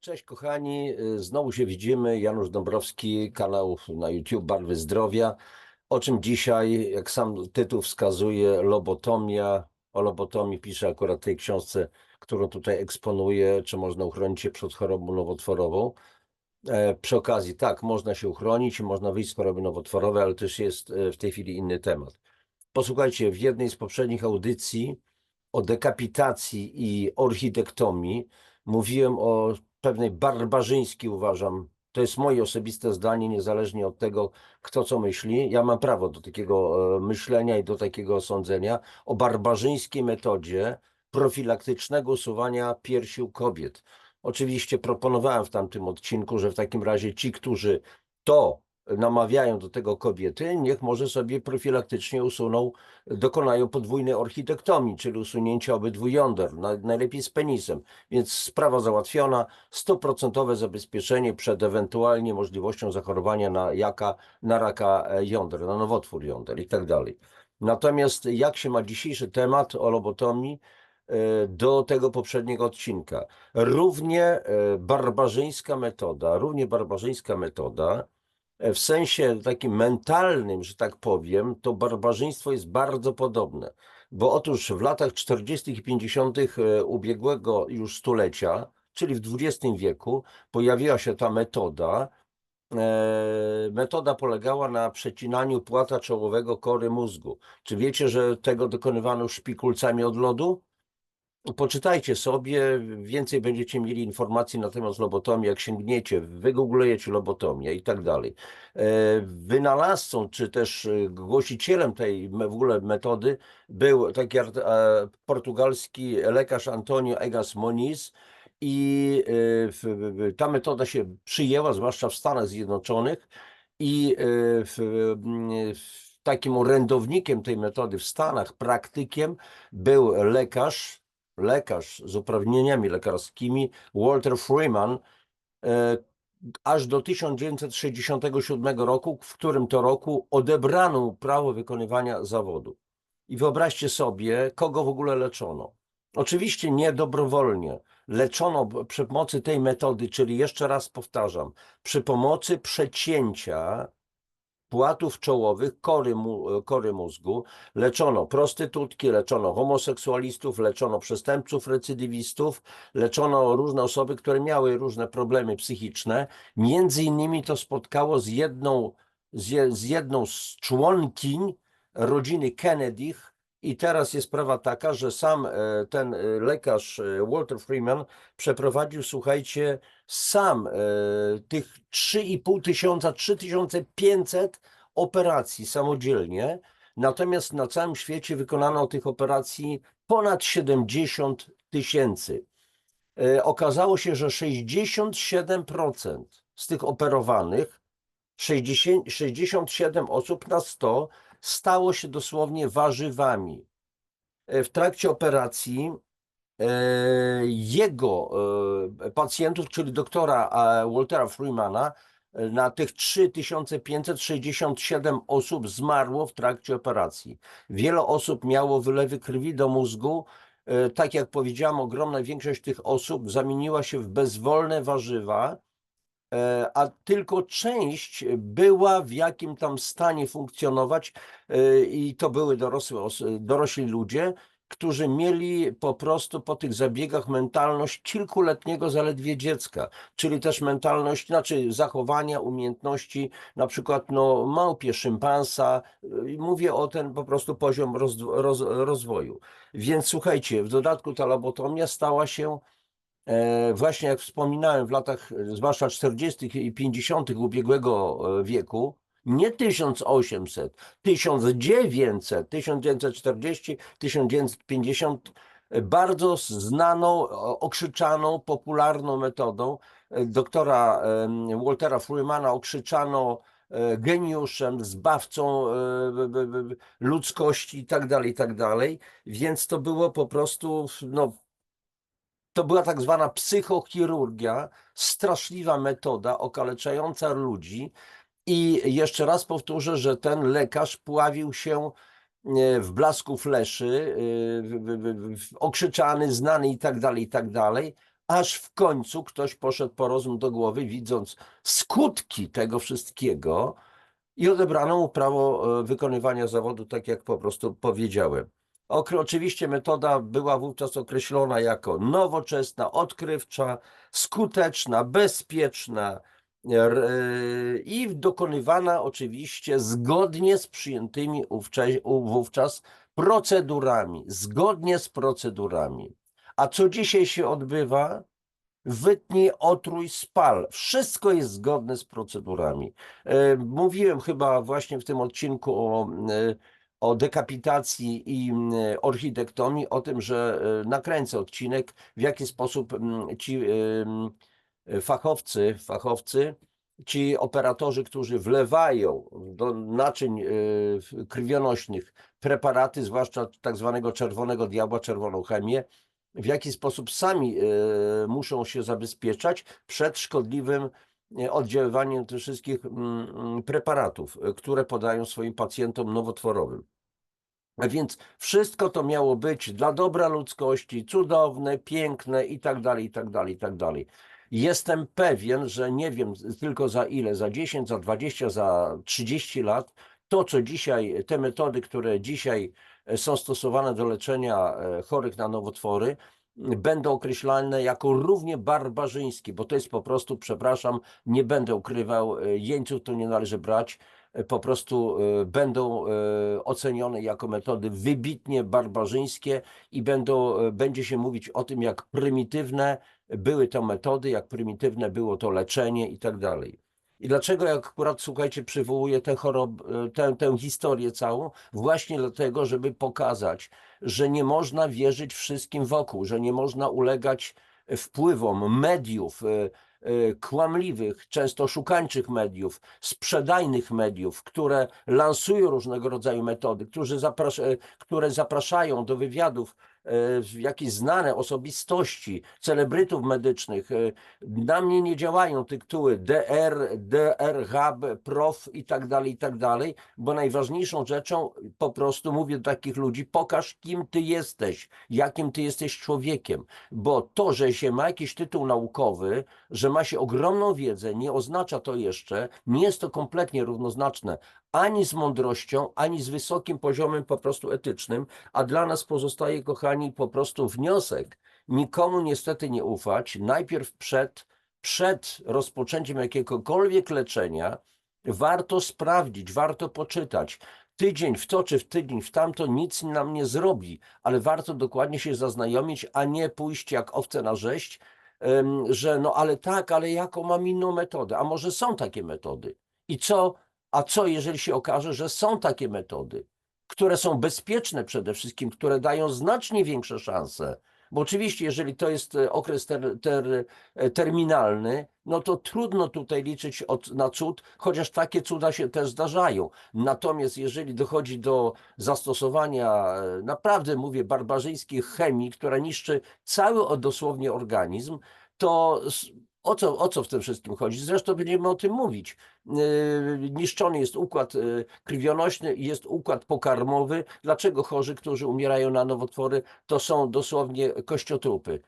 Cześć kochani, znowu się widzimy. Janusz Dąbrowski, kanał na YouTube Barwy Zdrowia. O czym dzisiaj, jak sam tytuł wskazuje, lobotomia. O lobotomii piszę akurat w tej książce, którą tutaj eksponuję, czy można uchronić się przed chorobą nowotworową. E, Przy okazji, tak, można się uchronić, można wyjść z choroby nowotworowej, ale też jest e, w tej chwili inny temat. Posłuchajcie, w jednej z poprzednich audycji o dekapitacji i orchidektomii mówiłem o pewnej barbarzyńskiej, uważam, to jest moje osobiste zdanie, niezależnie od tego, kto co myśli. Ja mam prawo do takiego e, myślenia i do takiego sądzenia o barbarzyńskiej metodzie profilaktycznego usuwania piersi u kobiet. Oczywiście proponowałem w tamtym odcinku, że w takim razie ci, którzy to namawiają do tego kobiety, niech może sobie profilaktycznie usuną, dokonają podwójnej orchitektomii, czyli usunięcia obydwu jąder, na- najlepiej z penisem. Więc sprawa załatwiona, stuprocentowe zabezpieczenie przed ewentualnie możliwością zachorowania na jaka, na raka e, jąder, na nowotwór jąder i tak dalej. Natomiast jak się ma dzisiejszy temat o lobotomii e, do tego poprzedniego odcinka? Równie e, barbarzyńska metoda, równie barbarzyńska metoda, w sensie takim mentalnym, że tak powiem, to barbarzyństwo jest bardzo podobne. Bo otóż w latach 40. i 50. e, ubiegłego już stulecia, czyli w XX wieku, pojawiła się ta metoda. E, Metoda polegała na przecinaniu płata czołowego kory mózgu. Czy wiecie, że tego dokonywano szpikulcami od lodu? Poczytajcie sobie, więcej będziecie mieli informacji na temat lobotomii, jak sięgniecie, wygooglujecie lobotomię i tak dalej. E, Wynalazcą, czy też e, głosicielem tej w ogóle metody był taki e, portugalski lekarz Antonio Egas Moniz i ta metoda się przyjęła, zwłaszcza w Stanach Zjednoczonych i w, w takim orędownikiem tej metody w Stanach, praktykiem był lekarz, lekarz z uprawnieniami lekarskimi Walter Freeman, e, aż do 1967 roku, w którym to roku odebrano prawo wykonywania zawodu. I wyobraźcie sobie, kogo w ogóle leczono. Oczywiście nie dobrowolnie. Leczono przy pomocy tej metody, czyli jeszcze raz powtarzam, przy pomocy przecięcia płatów czołowych, kory, kory mózgu, leczono prostytutki, leczono homoseksualistów, leczono przestępców, recydywistów, leczono różne osoby, które miały różne problemy psychiczne. Między innymi to spotkało z jedną z, je, z jedną z członkiń rodziny Kennedych. I teraz jest sprawa taka, że sam e, ten e, lekarz e, Walter Freeman przeprowadził, słuchajcie, sam tych 3,5 tysiąca, 3500 operacji samodzielnie. Natomiast na całym świecie wykonano tych operacji ponad 70 tysięcy. Okazało się, że 67% z tych operowanych, 60, 67 osób na 100 stało się dosłownie warzywami. E, W trakcie operacji e, jego e, pacjentów, czyli doktora Waltera Freemana, na tych 3567 osób zmarło w trakcie operacji. Wiele osób miało wylewy krwi do mózgu. Tak jak powiedziałam, ogromna większość tych osób zamieniła się w bezwolne warzywa, a tylko część była w jakim tam stanie funkcjonować e, i to były dorosłe, os- dorośli ludzie, którzy mieli po prostu po tych zabiegach mentalność kilkuletniego zaledwie dziecka, czyli też mentalność, znaczy zachowania, umiejętności, na przykład no, małpie, szympansa. Mówię o ten po prostu poziom roz, roz, rozwoju. Więc słuchajcie, w dodatku ta lobotomia stała się E, Właśnie jak wspominałem, w latach e, zwłaszcza 40. i 50. ubiegłego e, wieku, nie 1800, 1900, 1940, 1950, e, bardzo znaną, okrzyczaną, popularną metodą e, doktora Waltera Freemana okrzyczano e, geniuszem, zbawcą e, ludzkości i tak dalej, i tak dalej. Więc to było po prostu, no, to była tak zwana psychochirurgia, straszliwa metoda okaleczająca ludzi. I jeszcze raz powtórzę, że ten lekarz pławił się e, w blasku fleszy, e, okrzyczany, znany i tak dalej, i tak dalej, aż w końcu ktoś poszedł po rozum do głowy, widząc skutki tego wszystkiego i odebrano mu prawo e, wykonywania zawodu, tak jak po prostu powiedziałem. Oczywiście metoda była wówczas określona jako nowoczesna, odkrywcza, skuteczna, bezpieczna r- e, i dokonywana oczywiście zgodnie z przyjętymi wówczas procedurami, zgodnie z procedurami. A co dzisiaj się odbywa? Wytnij, otrój, spal. Wszystko jest zgodne z procedurami. E, Mówiłem chyba właśnie w tym odcinku o, e, o dekapitacji i orchidektomii, o tym, że e, nakręcę odcinek, w jaki sposób m, ci em, fachowcy, fachowcy, ci operatorzy, którzy wlewają do naczyń e, krwionośnych preparaty, zwłaszcza tak zwanego czerwonego diabła, czerwoną chemię, w jaki sposób sami e, muszą się zabezpieczać przed szkodliwym e, oddziaływaniem tych wszystkich mm, mm, preparatów, e, które podają swoim pacjentom nowotworowym. Więc wszystko to miało być dla dobra ludzkości, cudowne, piękne i tak dalej, i tak dalej, i tak dalej. Jestem pewien, że nie wiem tylko za ile, za 10, za 20, za 30 lat, to co dzisiaj, te metody, które dzisiaj e, są stosowane do leczenia e, chorych na nowotwory, będą określane jako równie barbarzyńskie, bo to jest po prostu, przepraszam, nie będę ukrywał, e, jeńców to nie należy brać, e, po prostu e, będą ocenione jako metody wybitnie barbarzyńskie i będą, będzie się mówić o tym, jak prymitywne były to metody, jak prymitywne było to leczenie i tak dalej. I dlaczego ja akurat, słuchajcie, przywołuję tę, tę, tę historię całą? Właśnie dlatego, żeby pokazać, że nie można wierzyć wszystkim wokół, że nie można ulegać wpływom mediów, e, e, kłamliwych, często szukańczych mediów, sprzedajnych mediów, które lansują różnego rodzaju metody, które zapraszają do wywiadów jakieś znane osobistości, celebrytów medycznych. e, Na mnie nie działają tytuły DR, DR, Hub, Prof i tak dalej, i tak dalej, bo najważniejszą rzeczą, po prostu mówię do takich ludzi, pokaż kim ty jesteś, jakim ty jesteś człowiekiem, bo to, że się ma jakiś tytuł naukowy, że ma się ogromną wiedzę, nie oznacza to jeszcze, nie jest to kompletnie równoznaczne ani z mądrością, ani z wysokim poziomem po prostu etycznym, a dla nas pozostaje, kochani, po prostu wniosek, nikomu niestety nie ufać, najpierw przed, przed rozpoczęciem jakiegokolwiek leczenia, warto sprawdzić, warto poczytać. Tydzień w to czy w tydzień w tamto nic nam nie zrobi, ale warto dokładnie się zaznajomić, a nie pójść jak owce na rzeź, że no ale tak, ale jaką mam inną metodę? A może są takie metody? I co, a co jeżeli się okaże, że są takie metody, które są bezpieczne przede wszystkim, które dają znacznie większe szanse? Bo oczywiście, jeżeli to jest e, okres ter, ter, e, terminalny, no to trudno tutaj liczyć od, na cud, chociaż takie cuda się też zdarzają. Natomiast jeżeli dochodzi do zastosowania, e, naprawdę mówię, barbarzyńskiej chemii, która niszczy cały dosłownie organizm, to o co, o co w tym wszystkim chodzi? Zresztą będziemy o tym mówić. Yy, Niszczony jest układ yy, krwionośny, jest układ pokarmowy. Dlaczego chorzy, którzy umierają na nowotwory, to są dosłownie kościotrupy,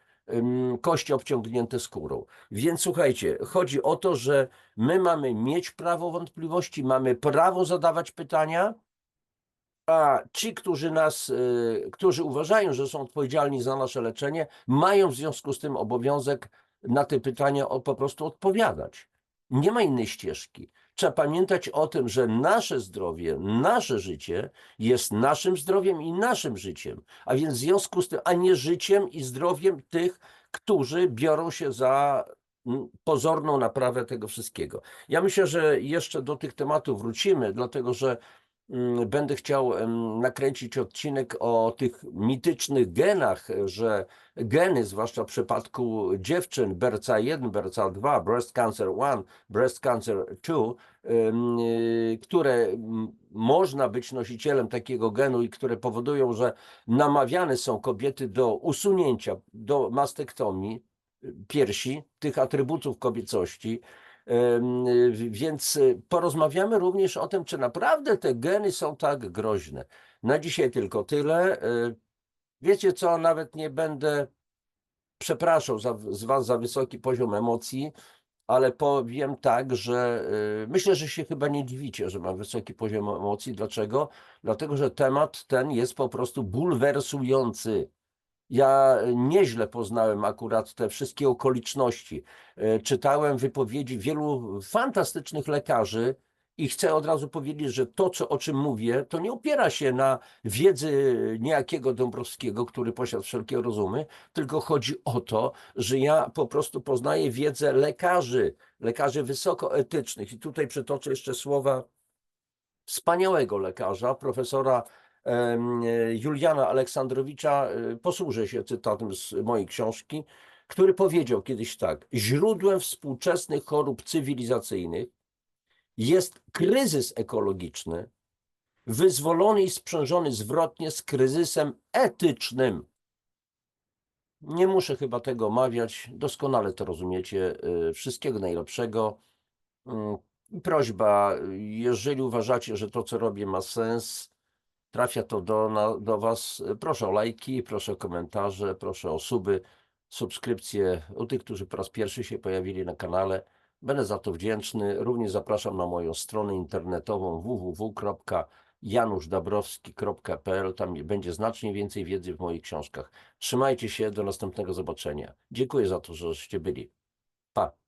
kości obciągnięte skórą. Więc słuchajcie, chodzi o to, że my mamy mieć prawo wątpliwości, mamy prawo zadawać pytania, a ci, którzy nas, y, którzy uważają, że są odpowiedzialni za nasze leczenie, mają w związku z tym obowiązek na te pytania po prostu odpowiadać. Nie ma innej ścieżki. Trzeba pamiętać o tym, że nasze zdrowie, nasze życie jest naszym zdrowiem i naszym życiem, a więc w związku z tym, a nie życiem i zdrowiem tych, którzy biorą się za pozorną naprawę tego wszystkiego. Ja myślę, że jeszcze do tych tematów wrócimy, dlatego że będę chciał nakręcić odcinek o tych mitycznych genach, że geny, zwłaszcza w przypadku dziewczyn, BRCA1, BRCA2, breast cancer 1, breast cancer 2, em, y, które mm, można być nosicielem takiego genu i które powodują, że namawiane są kobiety do usunięcia, do mastektomii y, piersi, tych atrybutów kobiecości, Więc y, porozmawiamy również o tym, czy naprawdę te geny są tak groźne. Na dzisiaj tylko tyle. Y, Wiecie co, nawet nie będę przepraszam za, z Was za wysoki poziom emocji, ale powiem tak, że y, myślę, że się chyba nie dziwicie, że mam wysoki poziom emocji. Dlaczego? Dlatego, że temat ten jest po prostu bulwersujący. Ja nieźle poznałem akurat te wszystkie okoliczności. E, Czytałem wypowiedzi wielu fantastycznych lekarzy i chcę od razu powiedzieć, że to, co, o czym mówię, to nie opiera się na wiedzy niejakiego Dąbrowskiego, który posiadł wszelkie rozumy, tylko chodzi o to, że ja po prostu poznaję wiedzę lekarzy, lekarzy wysokoetycznych. I tutaj przytoczę jeszcze słowa wspaniałego lekarza, profesora Juliana Aleksandrowicza, e, posłużę się cytatem z mojej książki, który powiedział kiedyś tak: Źródłem współczesnych chorób cywilizacyjnych jest kryzys ekologiczny, wyzwolony i sprzężony zwrotnie z kryzysem etycznym. Nie muszę chyba tego omawiać, doskonale to rozumiecie. E, Wszystkiego najlepszego. Mm, Prośba, jeżeli uważacie, że to, co robię, ma sens, trafia to do, na, do Was, proszę o lajki, proszę o komentarze, proszę o suby, subskrypcje u tych, którzy po raz pierwszy się pojawili na kanale. Będę za to wdzięczny. Również zapraszam na moją stronę internetową www.januszdabrowski.pl. Tam będzie znacznie więcej wiedzy w moich książkach. Trzymajcie się, do następnego zobaczenia. Dziękuję za to, żeście byli. Pa.